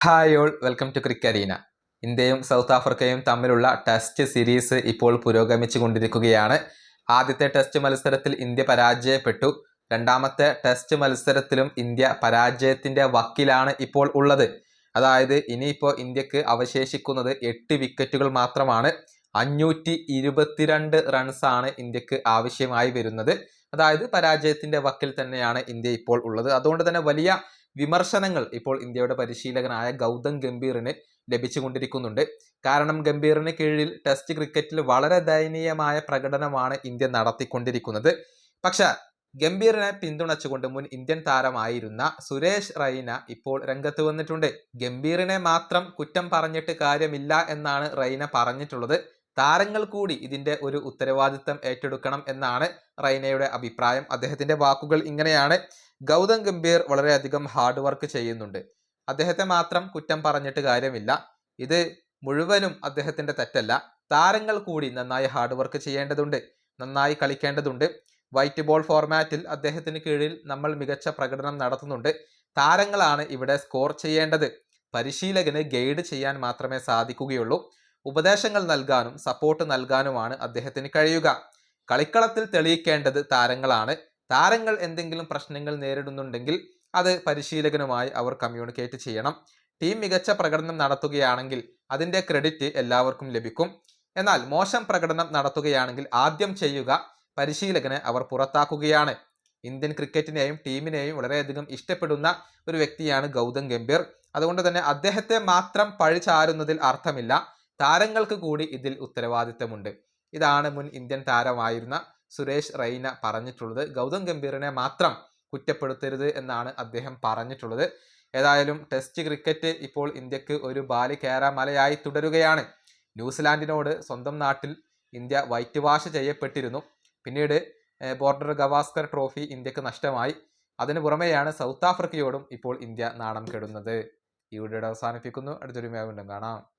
Hi all welcome to Crickarena ഇന്ത്യയും south ആഫ്രിക്കയും തമ്മിലുള്ള ടെസ്റ്റ് സീരീസ് ഇപ്പോൾ പുരോഗമിച്ചു കൊണ്ടിരിക്കുകയാണ് ആദ്യത്തെ ടെസ്റ്റ് മത്സരത്തിൽ ഇന്ത്യ പരാജയപ്പെട്ടു. രണ്ടാമത്തെ ടെസ്റ്റ് മത്സരത്തിലും ഇന്ത്യ പരാജയത്തിന്റെ വക്കിലാണ് ഇപ്പോൾ ഉള്ളത്. അതായത് ഇനിയിപ്പോൾ ഇന്ത്യയ്ക്ക് അവശേഷിക്കുന്നത് എട്ട് വിക്കറ്റുകൾ മാത്രമാണ്. അഞ്ഞൂറ്റി ഇരുപത്തിരണ്ട് റൺസാണ് ഇന്ത്യയ്ക്ക് ആവശ്യമായി വരുന്നത്. അതായത് പരാജയത്തിന്റെ വക്കിൽ തന്നെയാണ് ഇന്ത്യ ഇപ്പോൾ ഉള്ളത്. അതുകൊണ്ട് തന്നെ വലിയ വിമർശനങ്ങൾ ഇപ്പോൾ ഇന്ത്യയുടെ പരിശീലകനായ ഗൗതം ഗംഭീറിന് ലഭിച്ചുകൊണ്ടിരിക്കുന്നുണ്ട്. കാരണം ഗംഭീറിന് കീഴിൽ ടെസ്റ്റ് ക്രിക്കറ്റിൽ വളരെ ദയനീയമായ പ്രകടനമാണ് ഇന്ത്യ നടത്തിക്കൊണ്ടിരിക്കുന്നത്. പക്ഷെ ഗംഭീറിനെ പിന്തുണച്ചുകൊണ്ട് മുൻ ഇന്ത്യൻ താരമായിരുന്ന സുരേഷ് റൈന ഇപ്പോൾ രംഗത്ത് വന്നിട്ടുണ്ട്. ഗംഭീറിനെ മാത്രം കുറ്റം പറഞ്ഞിട്ട് കാര്യമില്ല എന്നാണ് റൈന പറഞ്ഞിട്ടുള്ളത്. താരങ്ങൾ കൂടി ഇതിന്റെ ഒരു ഉത്തരവാദിത്തം ഏറ്റെടുക്കണം എന്നാണ് റൈനയുടെ അഭിപ്രായം. അദ്ദേഹത്തിന്റെ വാക്കുകൾ ഇങ്ങനെയാണ്. ഗൗതം ഗംഭീർ വളരെയധികം ഹാർഡ് വർക്ക് ചെയ്യുന്നുണ്ട്. അദ്ദേഹത്തെ മാത്രം കുറ്റം പറഞ്ഞിട്ട് കാര്യമില്ല. ഇത് മുഴുവനും അദ്ദേഹത്തിന്റെ തെറ്റല്ല. താരങ്ങൾ കൂടി നന്നായി ഹാർഡ് വർക്ക് ചെയ്യേണ്ടതുണ്ട്. നന്നായി കളിക്കേണ്ടതുണ്ട്. വൈറ്റ് ബോൾ ഫോർമാറ്റിൽ അദ്ദേഹത്തിന് കീഴിൽ നമ്മൾ മികച്ച പ്രകടനം നടത്തുന്നുണ്ട്. താരങ്ങളാണ് ഇവിടെ സ്കോർ ചെയ്യേണ്ടത്. പരിശീലകന് ഗൈഡ് ചെയ്യാൻ മാത്രമേ സാധിക്കുകയുള്ളൂ. ഉപദേശങ്ങൾ നൽകാനും സപ്പോർട്ട് നൽകാനുമാണ് അദ്ദേഹത്തിന് കഴിയുക. കളിക്കളത്തിൽ തെളിയിക്കേണ്ടത് താരങ്ങളാണ്. താരങ്ങൾ എന്തെങ്കിലും പ്രശ്നങ്ങൾ നേരിടുന്നുണ്ടെങ്കിൽ അത് പരിശീലകനുമായി അവർ കമ്മ്യൂണിക്കേറ്റ് ചെയ്യണം. ടീം മികച്ച പ്രകടനം നടത്തുകയാണെങ്കിൽ അതിന്റെ ക്രെഡിറ്റ് എല്ലാവർക്കും ലഭിക്കും. എന്നാൽ മോശം പ്രകടനം നടത്തുകയാണെങ്കിൽ ആദ്യം ചെയ്യുക പരിശീലകനെ അവർ പുറത്താക്കുകയാണ്. ഇന്ത്യൻ ക്രിക്കറ്റിനെയും ടീമിനെയും വളരെയധികം ഇഷ്ടപ്പെടുന്ന ഒരു വ്യക്തിയാണ് ഗൗതം ഗംഭീർ. അതുകൊണ്ട് തന്നെ അദ്ദേഹത്തെ മാത്രം പഴിചാരുന്നതിൽ അർത്ഥമില്ല. താരങ്ങൾക്ക് കൂടി ഇതിൽ ഉത്തരവാദിത്തമുണ്ട്. ഇതാണ് മുൻ ഇന്ത്യൻ താരമായിരുന്ന സുരേഷ് റൈന പറഞ്ഞിട്ടുള്ളത്. ഗൗതം ഗംഭീറിനെ മാത്രം കുറ്റപ്പെടുത്തരുത് എന്നാണ് അദ്ദേഹം പറഞ്ഞിട്ടുള്ളത്. ഏതായാലും ടെസ്റ്റ് ക്രിക്കറ്റ് ഇപ്പോൾ ഇന്ത്യയ്ക്ക് ഒരു ബാലി മലയായി തുടരുകയാണ്. ന്യൂസിലാൻഡിനോട് സ്വന്തം നാട്ടിൽ ഇന്ത്യ വൈറ്റ് വാഷ് ചെയ്യപ്പെട്ടിരുന്നു. പിന്നീട് ബോർഡർ ഗവാസ്കർ ട്രോഫി ഇന്ത്യയ്ക്ക് നഷ്ടമായി. അതിനു പുറമെയാണ് സൗത്ത് ആഫ്രിക്കയോടും ഇപ്പോൾ ഇന്ത്യ നാണം കെടുന്നത്. ഈ വീഡിയോയുടെ അവസാനിപ്പിക്കുന്നു. അടുത്തൊരു മേഖല കാണാം.